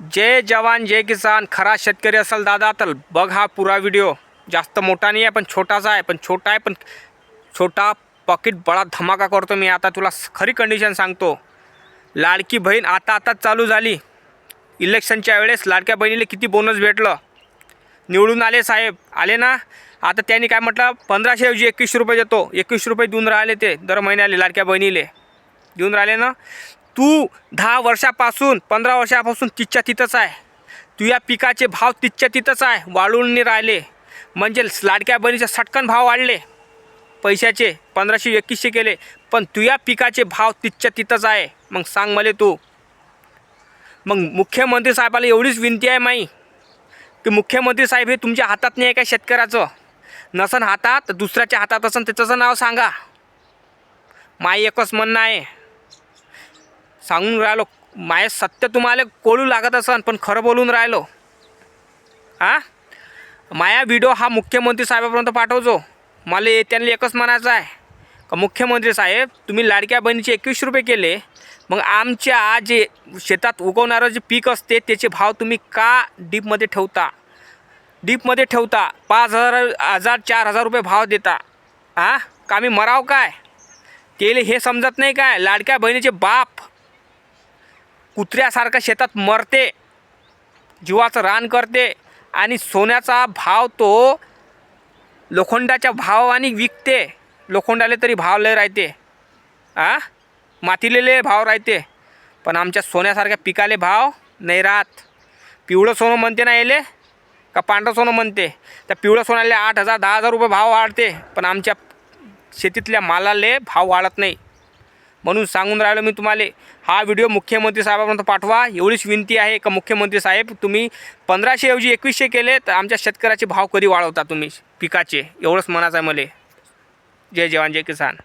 जय जवान जय किसान. खरा शेतकरी असेल दादा तर बघ हा पुरा व्हिडिओ जास्त मोठा नाही आहे पण छोटासा आहे पण छोटा आहे पण छोटा पॉकेट बडा धमाका करतो मी. आता तुला खरी कंडिशन सांगतो. लाडकी बहीण आता आताच चालू झाली. इलेक्शनच्या वेळेस लाडक्या बहिणीला किती बोनस भेटलं? निवडून आले साहेब. आले ना? आता त्यांनी काय म्हटलं? पंधराशे ऐवजी एकवीसशे रुपये देतो. एकवीस रुपये देऊन राहिले ते. दर महिन्याले लाडक्या बहिणीले. देऊन राहिले ना? तू दहा वर्षापासून पंधरा वर्षापासून तिथच्या तिथंच आहे. तुझ्या पिकाचे भाव तिथच्या तिथंच आहे वाढून नाही राहिले. म्हणजे लाडक्या बहिणीचे सटकन भाव वाढले. पैशाचे पंधराशे एकवीसशे केले. पण तुझ्या पिकाचे भाव तिथच्या तिथंच आहे. मग सांग मला तू. मग मुख्यमंत्री साहेबाला एवढीच विनंती आहे माई की मुख्यमंत्री साहेब हे तुमच्या हातात नाही आहे का शेतकऱ्याचं? नसन हातात दुसऱ्याच्या हातात असन त्याचं नाव सांगा. माई एकच म्हणणं आहे. सांगून राहिलो माय सत्य तुम्हाला कोळू लागत असन पण खरं बोलून राहिलो. हा? माया व्हिडिओ हा मुख्यमंत्री साहेबापर्यंत पाठवतो मला त्यांना एकच म्हणायचं आहे का मुख्यमंत्री साहेब तुम्ही लाडक्या बहिणीचे एकवीस रुपये केले मग आमच्या जे शेतात उगवणारं जे पीक असते त्याचे भाव तुम्ही का डीपमध्ये ठेवता? डीपमध्ये ठेवता? पाच हजार हजार चार हजार रुपये भाव देता. हां? का आम्ही मराव काय? तेले हे समजत नाही काय? लाडक्या बहिणीचे बाप कुत्र्यासारखं शेतात मरते जीवाचं रान करते आणि सोन्याचा भाव तो लोखंडाच्या भावाने विकते. लोखंडाले तरी भाव लय राहते. आ? मातीलेले भाव राहते. पण आमच्या सोन्यासारख्या पिकाले भाव नाही राहत. पिवळं सोनं म्हणते ना याले? का पांढरं सोनं म्हणते? त्या पिवळं सोन्याला आठ हजार दहा हजार रुपये भाव वाढते. पण आमच्या शेतीतल्या मालाले भाव वाढत नाही. म्हणून सांगून राहिलो मी तुम्हाला. हा व्हिडिओ मुख्यमंत्री साहेबापर्यंत पाठवा. एवढीच विनंती आहे का मुख्यमंत्री साहेब तुम्ही पंधराशे ऐवजी एकवीसशे केले तर आमच्या शेतकऱ्याचे भाव कधी वाढवता तुम्ही पिकाचे? एवढंच मनाचं आहे मला. जय जवान जय किसान.